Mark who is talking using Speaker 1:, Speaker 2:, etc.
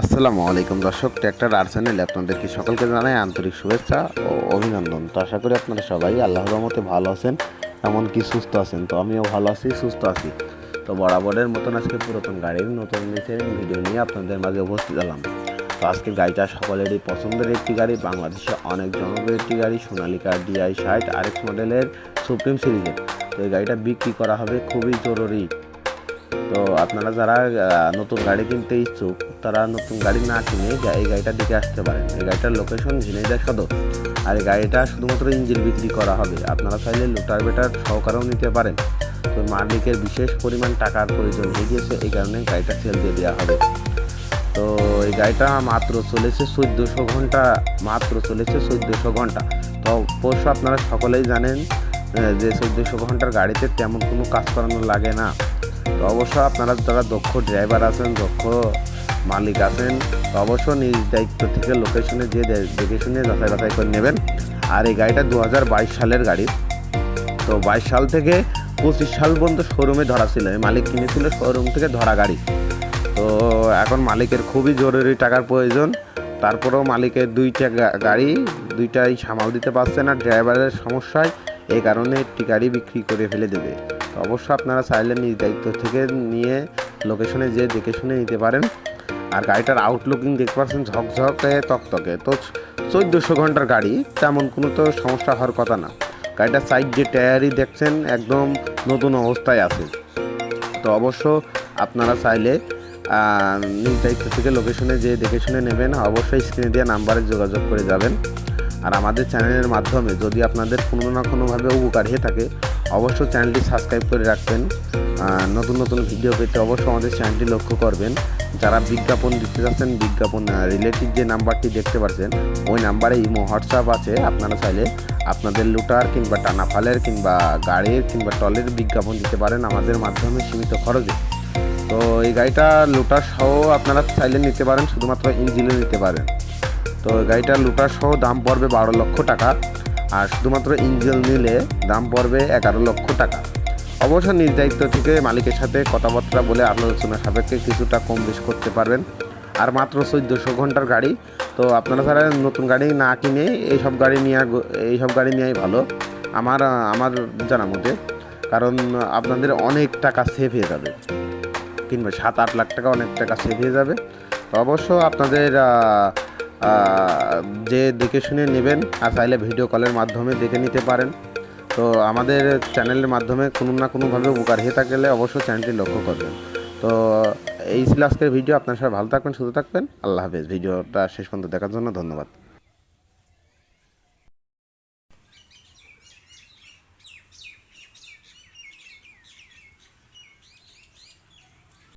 Speaker 1: আসসালামু আলাইকুম দর্শক ট্র্যাক্টর আর্সেনাল আপনাদেরকে সকলকে জানাই আন্তরিক শুভেচ্ছা ও অভিনন্দন। তো আশা করি আপনারা সবাই আল্লাহর রহমতে ভালো আছেন, এমনকি সুস্থ আছেন। তো আমিও ভালো আছি, সুস্থ আছি। তো বরাবরের মতন আজকে পুরাতন গাড়ির নতুন নিচের ভিডিও নিয়ে আপনাদের মাঝে উপস্থিত হলাম। তো আজকে গাড়িটা সকলেরই পছন্দের একটি গাড়ি, বাংলাদেশে অনেক জনপ্রিয় একটি গাড়ি সোনালিকা ডিআই ষাট আরেক্স মডেলের সুপ্রিম সিরিজের তো এই গাড়িটা বিক্রি করা হবে খুবই জরুরি। তো আপনারা যারা নতুন গাড়ি কিনতে ইচ্ছুক, তারা নতুন গাড়ি না কিনে এই গাড়িটার দিকে আসতে পারেন। এই গাড়িটার লোকেশন ঝিনাইদহ সদর আর এই গাড়িটা শুধুমাত্র ইঞ্জিন বিক্রি করা হবে। আপনারা চাইলে লোটার বেটার সহকারেও নিতে পারেন। তো মালিকের বিশেষ পরিমাণ টাকার প্রয়োজন হয়ে গিয়েছে এই কারণে গাড়িটা সেল দিয়ে দেওয়া হবে। তো এই গাড়িটা মাত্র চলেছে চোদ্দোশো ঘণ্টা, মাত্র চলেছে চোদ্দোশো ঘণ্টা। তো অবশ্য আপনারা সকলেই জানেন যে চোদ্দোশো ঘণ্টার গাড়িতে তেমন কোনো কাজ করানো লাগে না। অবশ্য আপনারা যারা দক্ষ ড্রাইভার আছেন, দক্ষ মালিক আছেন, অবশ্য নিজ দায়িত্ব থেকে লোকেশনে যে দেখে শুনে যাচাই বাছাই করে নেবেন। আর এই গাড়িটা দু হাজার বাইশ সালের গাড়ি। তো বাইশ সাল থেকে পঁচিশ সাল পর্যন্ত শোরুমে ধরা ছিল। মালিক কিনেছিল শোরুম থেকে ধরা গাড়ি। তো এখন মালিকের খুবই জরুরি টাকার প্রয়োজন। তারপরেও মালিকের দুইটা গাড়ি দুইটাই সামাল দিতে পারছে না। ড্রাইভারের সমস্যায়। এই কারণে একটি গাড়ি বিক্রি করে ফেলে দেবে। অবশ্য আপনারা চাইলে নিজ দায়িত্ব থেকে নিয়ে লোকেশনে যেয়ে দেখে শুনে নিতে পারেন। আর গাড়িটার আউটলুকিং দেখতে পাচ্ছেন ঝকঝকে তকতকে। তো চোদ্দোশো ঘণ্টার গাড়ি, তেমন কোনো তো সমস্যা হওয়ার কথা না। গাড়িটার সাইড যে টায়ারই দেখছেন, একদম নতুন অবস্থায় আছে। তো অবশ্য আপনারা চাইলে নিজ দায়িত্ব থেকে লোকেশনে যে দেখে শুনে নেবেন। অবশ্যই স্ক্রিনে দেওয়া নাম্বারে যোগাযোগ করে যাবেন। আর আমাদের চ্যানেলের মাধ্যমে যদি আপনাদের কোনো না কোনোভাবে উপকার হয়ে থাকে অবশ্যই চ্যানেলটি সাবস্ক্রাইব করে রাখবেন। নতুন নতুন ভিডিও পেতে অবশ্যই আমাদের চ্যানেলটি লক্ষ্য করবেন। যারা বিজ্ঞাপন দিতে যাচ্ছেন, বিজ্ঞাপন রিলেটেড যে নাম্বারটি দেখতে পাচ্ছেন, ওই নাম্বারে ইমো, হোয়াটসঅ্যাপ আছে। আপনারা চাইলে আপনাদের লুটার কিংবা টানা ফালের কিংবা গাড়ির কিংবা টলের বিজ্ঞাপন দিতে পারেন আমাদের মাধ্যমে সীমিত খরচে। তো এই গাড়িটা লুটার সহ আপনারা চাইলে নিতে পারেন, শুধুমাত্র ইঞ্জিনে নিতে পারেন। তো গাড়িটা লুটার সহ দাম পড়বে বারো লক্ষ টাকা। আর শুধুমাত্র ইঞ্জিন নিলে দাম পড়বে এগারো লক্ষ টাকা। অবশ্য নিজ দায়িত্ব থেকে মালিকের সাথে কথাবার্তা বলে আলোচনা সাপেক্ষে কিছুটা কম বেশ করতে পারবেন। আর মাত্র চোদ্দোশো ঘণ্টার গাড়ি। তো আপনারা যারা নতুন গাড়ি না কিনে এইসব গাড়ি নিয়ে এইসব গাড়ি নেওয়াই ভালো। আমার আমার জানা মতে। কারণ আপনাদের অনেক টাকা সেভ হয়ে যাবে। কিংবা সাত আট লাখ টাকা অনেক টাকা সেভ হয়ে যাবে। অবশ্য আপনাদের যে দেখে শুনে নেবেন আর চাইলে ভিডিও কলের মাধ্যমে দেখে নিতে পারেন। তো আমাদের চ্যানেলের মাধ্যমে কোনো না কোনোভাবে উপকার হয়ে থাকলে অবশ্যই চ্যানেলটি লক্ষ্য করবেন। তো এই ছিল আজকের ভিডিও আপনার সাথে ভালো থাকবেন, সুস্থ থাকবেন। আল্লাহ হাফেজ। ভিডিওটা শেষ পর্যন্ত দেখার জন্য ধন্যবাদ।